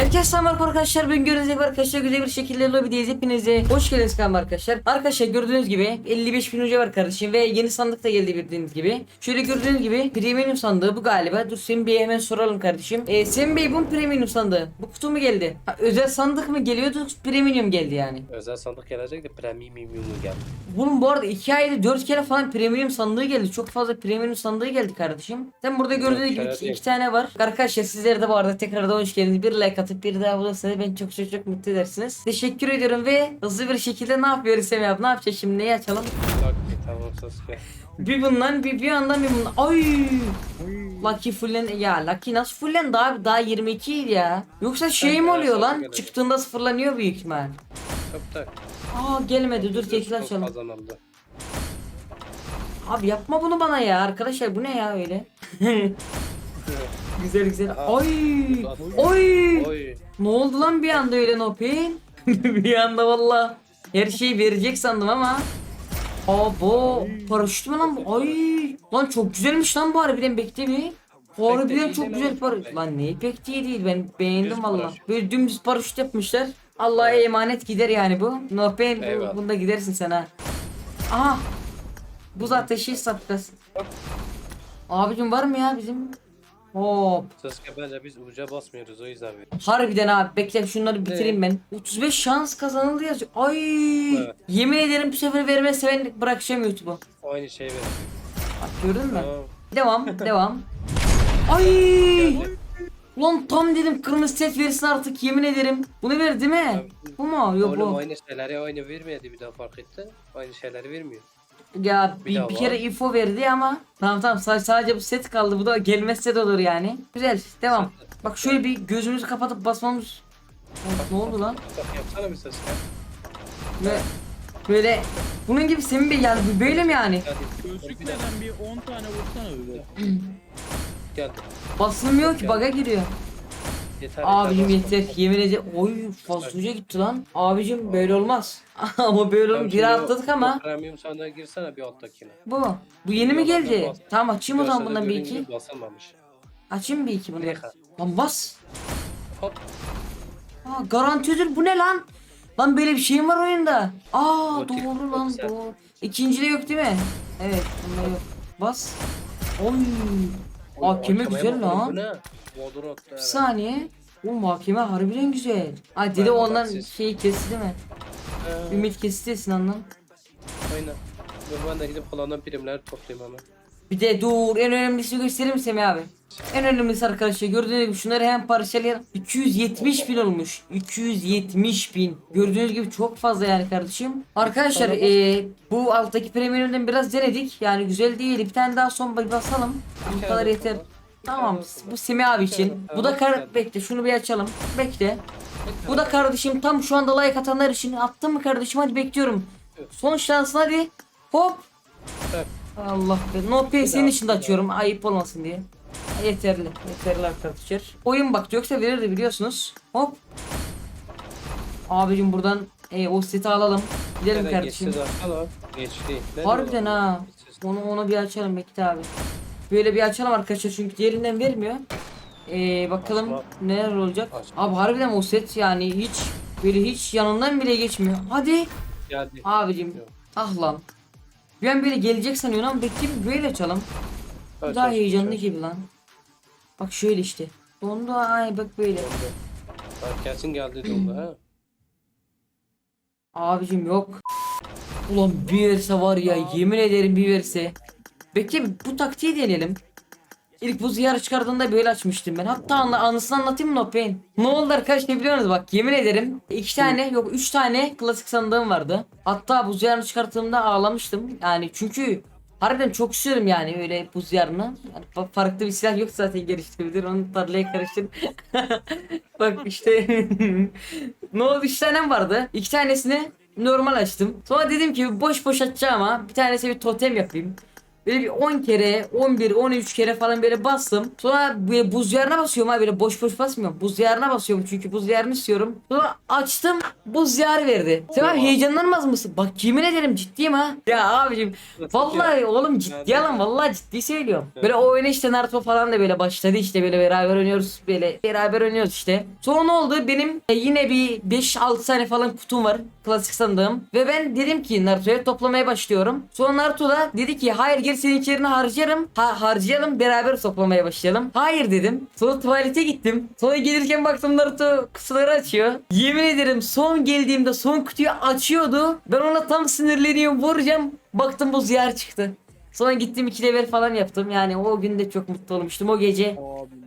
Herkes selam arkadaşlar. Ben gördüğünüz gibi arkadaşlar güzel bir şekilde lobideyiz. Hepinize hoş geldiniz kanalım arkadaşlar. Arkadaşlar gördüğünüz gibi 55 bin hoca var kardeşim ve yeni sandık da geldi bildiğiniz gibi. Şöyle gördüğünüz gibi premium sandığı bu galiba. Dur Semih Bey'e hemen soralım kardeşim. Ee, Semih Bey bu premium sandığı? Bu kutu mu geldi? Ha, özel sandık mı geliyordu? Premium geldi yani. Özel sandık gelecek de premium geldi. Bunun bu arada 2 ayda 4 kere falan premium sandığı geldi. Çok fazla premium sandığı geldi kardeşim. Sen burada gördüğünüz gibi kere iki, değil. iki tane var. Arkadaşlar sizlere de bu arada tekrardan hoş geldiniz. Bir like atıp bir daha bulursanız beni çok çok çok mutlu edersiniz. Teşekkür ediyorum ve hızlı bir şekilde ne yapıyoruz Semih abi? Ne yapacağız şimdi? Neyi açalım? Bir bundan bir bir yandan bir bundan. Ay! Lucky fullen ya Lucky nasıl fullendi abi daha 22 idi ya. Yoksa şey mi oluyor lan? Çıktığında sıfırlanıyor büyük ihtimal. Tak. Aa gelmedi dur tekrar açalım. Kazanıldı. Abi yapma bunu bana ya arkadaşlar bu ne ya öyle? güzel güzel. Oy! Oy! Oy. Ne oldu lan bir anda öyle no pain? bir anda valla her şeyi verecek sandım ama. Abo paraşüt mü lan bu? Ay! Lan çok güzelmiş lan bu harbiden bekle bir. Harbiden çok güzel ne paraşüt. Lan neyi pek iyi değil ben beğendim valla. Böyle dümdüz paraşüt yapmışlar. Allah'a emanet gider yani bu. No pain bu, bunda gidersin sen ha. Aha! Buz ateşi saplasın. Abicim var mı ya bizim? Hop. Sasuke bence biz uca basmıyoruz o yüzden. Harbiden abi bekle şunları bitireyim ben. 35 şans kazanıldı yazıyor. Ay! Evet. Yemin ederim bu sefer vermezse ben bırakacağım YouTube'u. Aynı şey verecek. Bak gördün mü? Tamam. Devam, devam. Ay! Geldi. Lan tam dedim kırmızı set verirsin artık yemin ederim. Bunu ver değil mi? Abi, Bu mu? Yok Oğlum bu. aynı şeyleri aynı vermedi bir daha fark etti. Aynı şeyleri vermiyor. Ya Bir bir, bir kere info verdi ama tamam tamam sadece, sadece bu set kaldı. Bu da gelmezse de olur yani. Güzel. Devam. Bak şöyle bir gözümüzü kapatıp basmamız. Ne oldu lan? Bak yapsana bir Sasuke. Ve böyle bunun gibi Semih Bey yani böyle mi yani? Gözlükmeden bir 10 tane vursana öyle. Geldi. Basılmıyor ki baga giriyor. Yeter. Abicim yeter. yemin ederim. Oy fazlaca gitti lan. Abicim böyle olmaz. ama böyle olmaz. Bir atladık ama. Premium sandığa girsene bir alttakine. Bu. Bu yeni mi geldi? Tamam açayım o zaman bundan bir iki. Basılmamış. Açayım bir iki. Reha. Lan bas. Hop. Aa garanti ödül bu ne lan? Lan böyle bir şeyim var oyunda. Aa Gotik, doğru lan güzel. doğru. İkincide yok değil mi? Evet bunda yok. Bas. Oy. Hakeme güzel lan. Bu. Bir saniye. O mahkeme harbiden güzel. Ay dedi Ben ondan şeyi kesti değil mi? Ümit kesti Sinan'dan. Aynen. Ben de gidip kalandan primleri toplayayım hemen. Bir de dur en önemlisini göstereyim mi Semih abi? En önemlisi arkadaşlar gördüğünüz gibi şunları hem parçalayalım. 270 bin olmuş. 270 bin. Gördüğünüz gibi çok fazla yani kardeşim. Arkadaşlar eee, bu alttaki premium'dan biraz denedik. Yani güzel değil. Bir tane daha son bir basalım. Bu kadar yeter. Tamam bu Semih abi için. Bu da kar bekle şunu bir açalım. Bekle. Bu da kardeşim tam şu anda like atanlar için. Attın mı kardeşim hadi bekliyorum. Son şansın hadi. Hop. Allah be. No pay senin için de açıyorum. Ayıp olmasın diye. Yeterli. Yeterli arkadaşlar. Oyun bak yoksa verirdi biliyorsunuz. Hop. Abicim buradan e, o seti alalım. Gidelim Neden kardeşim. geçti? Geçti. Ne Harbiden ha. Onu onu bir açalım Bekle abi. Böyle bir açalım arkadaşlar çünkü diğerinden vermiyor. Ee, bakalım Açma. neler olacak. Açma. Abi harbiden o set yani hiç böyle hiç yanından bile geçmiyor. Hadi. Geldi. Abicim. Yok. Ah lan. Bir an böyle gelecek sanıyorum ama bekleyeyim böyle açalım. Aç, daha heyecanlı gibi lan. Bak şöyle işte. Dondu ay bak böyle. Ha, kesin geldi dondu ha. Abicim yok. Ulan bir verse var ya yemin ederim bir verse. Bekle bu taktiği deneyelim. İlk bu ziyarı çıkardığında böyle açmıştım ben. Hatta anla, anısını anlatayım mı No Pain? Ne oldu arkadaşlar biliyor musunuz? Bak yemin ederim. iki tane yok üç tane klasik sandığım vardı. Hatta bu ziyarını çıkarttığımda ağlamıştım. Yani çünkü harbiden çok istiyorum yani öyle buz ziyarını. Yani fa- farklı bir silah yok zaten geliştirebilir. Onu tarlaya karıştır. Bak işte. ne oldu? Üç tanem vardı. İki tanesini normal açtım. Sonra dedim ki boş boş açacağım ama bir tanesi bir totem yapayım. Böyle bir 10 kere, 11, 13 kere falan böyle bastım. Sonra böyle buz yarına basıyorum ha böyle boş boş basmıyorum. Buz yarına basıyorum çünkü buz yarını istiyorum. Sonra açtım buz yarı verdi. Sen abi heyecanlanmaz mısın? Bak yemin ederim ciddiyim ha. Ya abicim vallahi oğlum ciddi Yani- lan vallahi ciddi söylüyorum. Böyle o oyuna işte Naruto falan da böyle başladı işte böyle beraber oynuyoruz böyle beraber oynuyoruz işte. Sonra ne oldu benim e, yine bir 5-6 tane falan kutum var klasik sandığım ve ben dedim ki Naruto'ya toplamaya başlıyorum. Sonra Naruto da dedi ki hayır gel senin içerine harcarım ha, harcayalım beraber toplamaya başlayalım. Hayır dedim. Sonra tuvalete gittim. Sonra gelirken baktım Naruto kutuları açıyor. Yemin ederim son geldiğimde son kutuyu açıyordu. Ben ona tam sinirleniyorum vuracağım. Baktım bu ziyar çıktı. Sonra gittim iki level falan yaptım. Yani o gün de çok mutlu olmuştum o gece.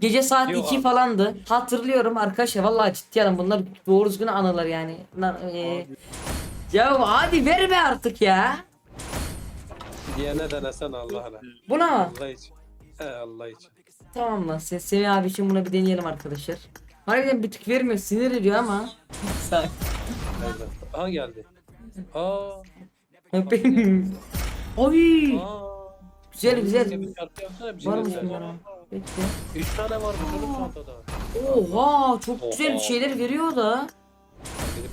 Gece saat Yok 2 abi. falandı. Hatırlıyorum arkadaşlar vallahi ciddi alın bunlar doğru düzgün anılar yani. Bunlar, e, Abi. ya hadi verme artık ya. Diyene denesen Allah'ına. Buna mı? Allah için. He Allah için. Tamam lan Se Semih abi için buna bir deneyelim arkadaşlar. Harbiden bir tık vermiyor sinir ediyor ama. Sakin. Aha geldi. Aa. Benim- Oy Aa. güzel güzel. Bir şarkı yapsana bir şey Var mı göster. bunlara? Bekle. Üç tane var bu çocuk çantada. Oha çok güzel Oha. şeyler veriyor da.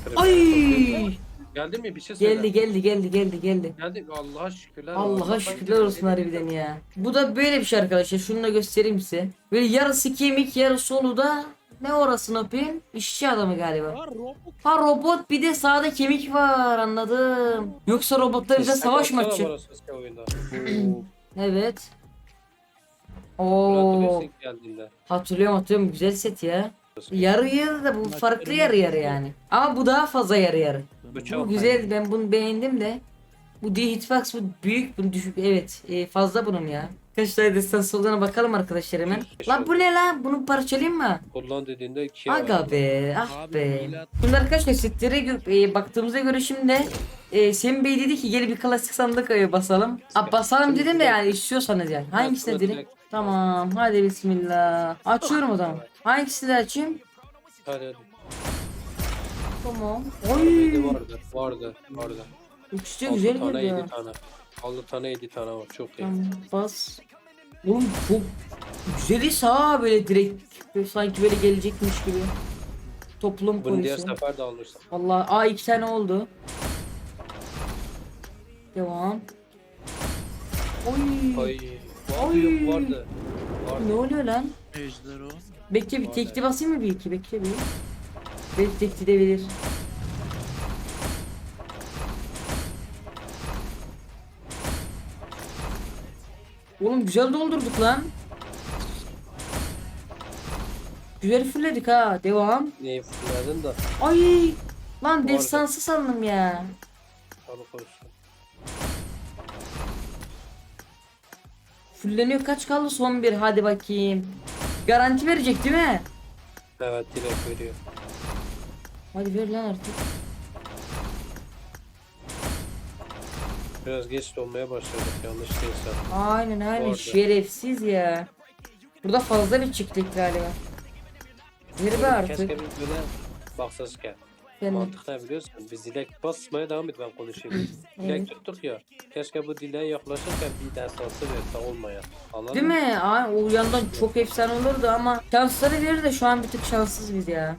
Premier Ay. Geldi mi? Bir şey söyle. geldi geldi geldi geldi geldi. Geldi. Allah'a şükürler. Allah'a olsun. şükürler olsun harbiden ya. Bu da böyle bir şey arkadaşlar. Şunu da göstereyim size. Böyle yarısı kemik yarısı solu da ne orası yapayım? İşçi adamı galiba. Ya robot. Ha robot bir de sağda kemik var anladım. Yoksa robotlar bize savaş mı açacak? Evet. Oo. Hatırlıyorum hatırlıyorum güzel set ya. Yarı yarı da bu farklı yarı yarı yani. Ama bu daha fazla yarı yarı. Bıçak Bu güzel ben bunu beğendim de. Bu D hitbox bu büyük bu düşük evet e, fazla bunun ya. Kaç tane destansı olduğuna bakalım arkadaşlar hemen. Lan bu ne lan? Bunu parçalayayım mı? Kullan dediğinde ikiye Aga be ah be. Şimdi arkadaşlar setlere gö- e, baktığımıza göre şimdi e, Semih Bey dedi ki gel bir klasik sandık ayı basalım. Aa, basalım dedim de yani istiyorsanız yani. Hangisine direkt- Tamam hadi bismillah. Açıyorum o zaman. Hangisini de açayım? Hadi hadi. Tamam. Oy. vardı. Vardı. Vardı. Üçte Altı güzel tane geliyor. yedi tane. Altı tane yedi tane var. Çok iyi. Tamam bas. Oğlum çok güzel sağ böyle direkt böyle sanki böyle gelecekmiş gibi. Toplum Bunu diğer polisi. sefer de alırsan. Vallahi aa iki tane oldu. Devam. Oy. Ay. Vardı Ay. yok vardı. Ne Vardı. oluyor lan? Ejder o. Bekle bir tekli basayım mı bir iki bekle bir. Belki verir. Oğlum güzel doldurduk lan. Güzel fulledik ha. Devam. Neyi fırladın da. Ay. Lan destansı sandım ya. Tanı koysun. Fulleniyor kaç kaldı son bir hadi bakayım. Garanti verecek değil mi? Evet direkt veriyor. Hadi ver lan artık. Biraz geç dolmaya başladık yanlış değilse. Aynen aynen şerefsiz ya. Burada fazla bir çıktık galiba. Ver be Keşke artık. bir böyle baksasken. Ben Mantık ne biliyorsun? Biz dilek basmaya devam et ben konuşayım. dilek Evet. tuttuk ya. Keşke bu dileğe yaklaşırken bir ders alsa verse olmaya. Anladın Değil mi? Ay, o yandan çok efsane olurdu ama şansları verir de şu an bir tık şanssız biz ya.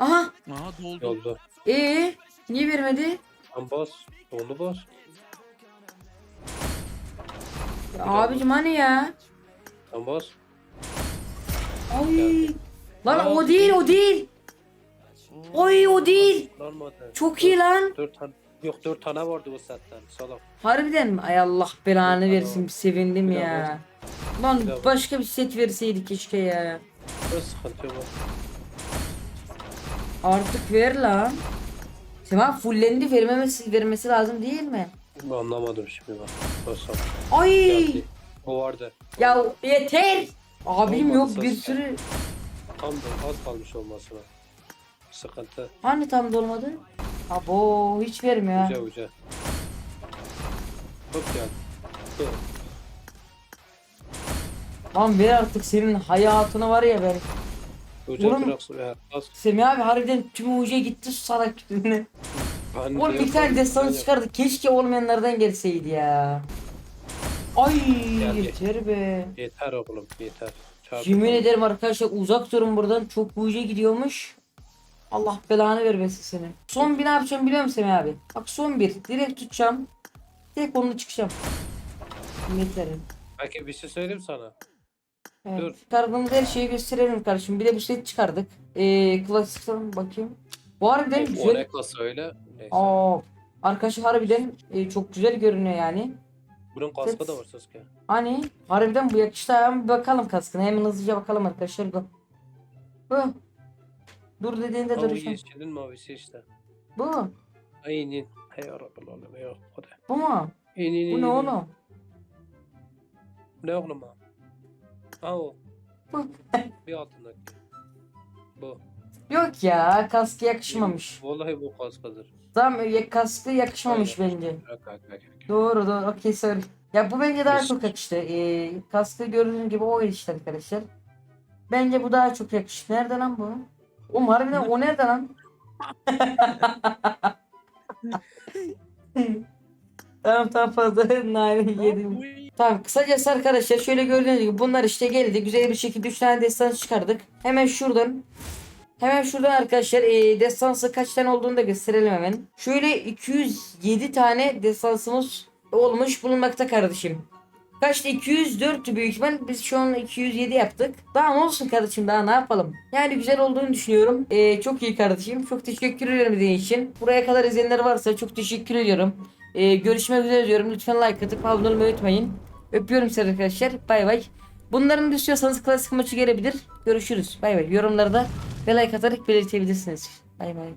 Aha. Aha doldu. Yolda. Ee, niye vermedi? Tam bas. Onu bas. Ya abicim hani ya? Tam bas. Ay. Lan Aa, o değil o değil. Oy o değil. Çok iyi lan. Tane. Yok dört tane vardı bu setten. Salak. Harbiden mi? Ay Allah belanı versin sevindim ya. Lan başka bir set verseydik keşke ya. Sıkıntı yok. Artık ver lan. Sema fullendi vermemesi vermesi lazım değil mi? Ben Anlamadım şimdi bak. Basam. Ay. O vardı. ya yeter. Abim Olmadı yok bir sürü. Tam da az kalmış olmasına. Sıkıntı. Hani tam dolmadı? Abo hiç vermiyor. Uca uca. Hop. Hı. Lan ver artık senin hayatını var ya ben. Uca Oğlum- az. Semih abi harbiden tüm ucuya gitti salak yüzüne. Ben Oğlum de bir tane yaparım, ben çıkardı. Keşke olmayanlardan gelseydi ya. Ay Geldi. yeter be. Yeter oğlum yeter. Çarpı Yemin ederim arkadaşlar uzak durun buradan. Çok buca gidiyormuş. Allah belanı vermesin seni. Son bir ne yapacağım biliyor musun Semih abi? Bak son bir. Direkt tutacağım. Tek onunla çıkacağım. Yeter. Peki bir şey söyleyeyim sana. Evet. Dur. Çıkardığımız her şeyi gösterelim kardeşim. Bir de bu set çıkardık. Ee, klasikten bakayım. Bu harbiden O güzel. ne kasa öyle. Neyse. Aa, arkadaşı harbiden e, çok güzel görünüyor yani. Bunun kaskı da var Sasuke. Hani harbiden bu yakıştı. Hemen bir bakalım kaskına. Hemen hızlıca bakalım arkadaşlar. Bu. Dur dediğinde o duracağım. yeşilin mavisi işte. Bu. Aynen. Hey yok. Hadi. Bu mu? İn, Bu ne oğlum? Ne oğlum ha? Ha o. Bu. Bir altındaki. Bu. Yok ya kaskı yakışmamış. Vallahi bu kaskıdır. Tamam ya, kaskı yakışmamış Aynen. bence. Yok, yok, yok, yok. Doğru doğru. Okey sorry. Ya bu bence daha Yes. çok yakıştı. Ee, kaskı gördüğünüz gibi o işte arkadaşlar. Bence bu daha çok yakıştı. Nerede lan bu? Oğlum harbiden o nerede lan? tamam tamam fazla nane yedim. Tamam kısacası arkadaşlar şöyle gördüğünüz gibi bunlar işte geldi. Güzel bir şekilde 3 tane destan çıkardık. Hemen şuradan Hemen şuradan arkadaşlar e, destansı kaç tane olduğunu da gösterelim hemen. Şöyle 207 tane destansımız olmuş bulunmakta kardeşim. Kaçtı 204'tü büyük ihtimal biz şu an 207 yaptık. Daha ne olsun kardeşim daha ne yapalım. Yani güzel olduğunu düşünüyorum. E, çok iyi kardeşim çok teşekkür ediyorum dediğin için. Buraya kadar izleyenler varsa çok teşekkür ediyorum. E, görüşmek üzere diyorum lütfen like atıp abone olmayı unutmayın. Öpüyorum sizi arkadaşlar bay bay. Bunların da istiyorsanız klasik maçı gelebilir. Görüşürüz. Bay bay. Yorumlarda ve like atarak belirtebilirsiniz. Bay bay.